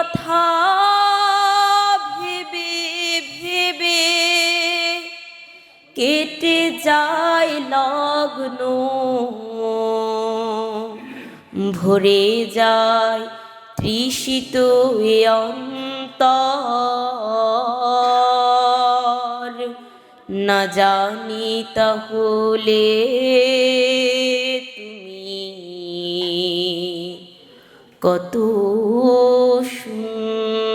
কথা ভেবে ভেবে কেটে যায় লগ্ন। ভরে যায় তৃষিত অন্তর। না জানি তাহলে তুমি কত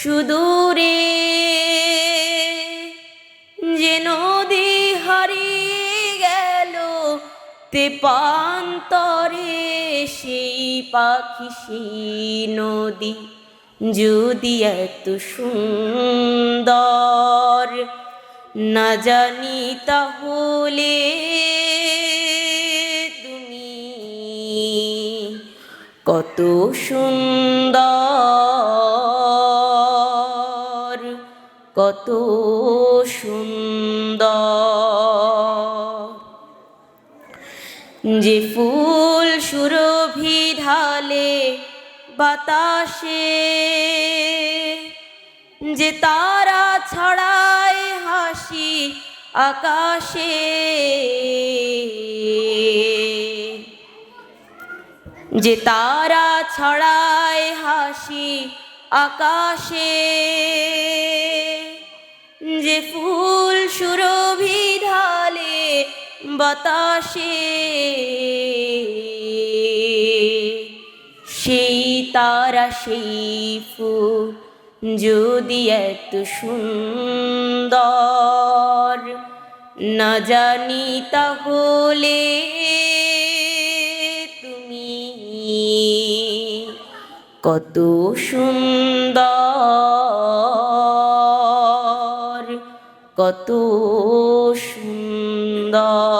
সুদূরে যে নদী হারিয়ে গেল, তে পান্তরে সেই পাখি, সেই নদী যদি এত সুন্দর না জানি তাহলে তুমি কত সুন্দর। কত সুন্দর। যে ফুল সুরভি ঢালে বাতাসে, যে তারা ছড়ায় হাসি আকাশে। যে তারা ছড়ায় হাসি আকাশে বাতাসে, সেই তারা, সেই ফুল যদি এত সুন্দর না জানি তাহলে তুমি কত সুন্দর কত সুন্দর।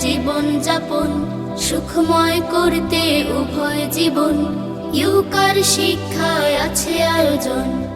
জীবন যাপন সুখময় করতে উভয় জীবন। ইউকার শিক্ষায় আছে আয়োজন।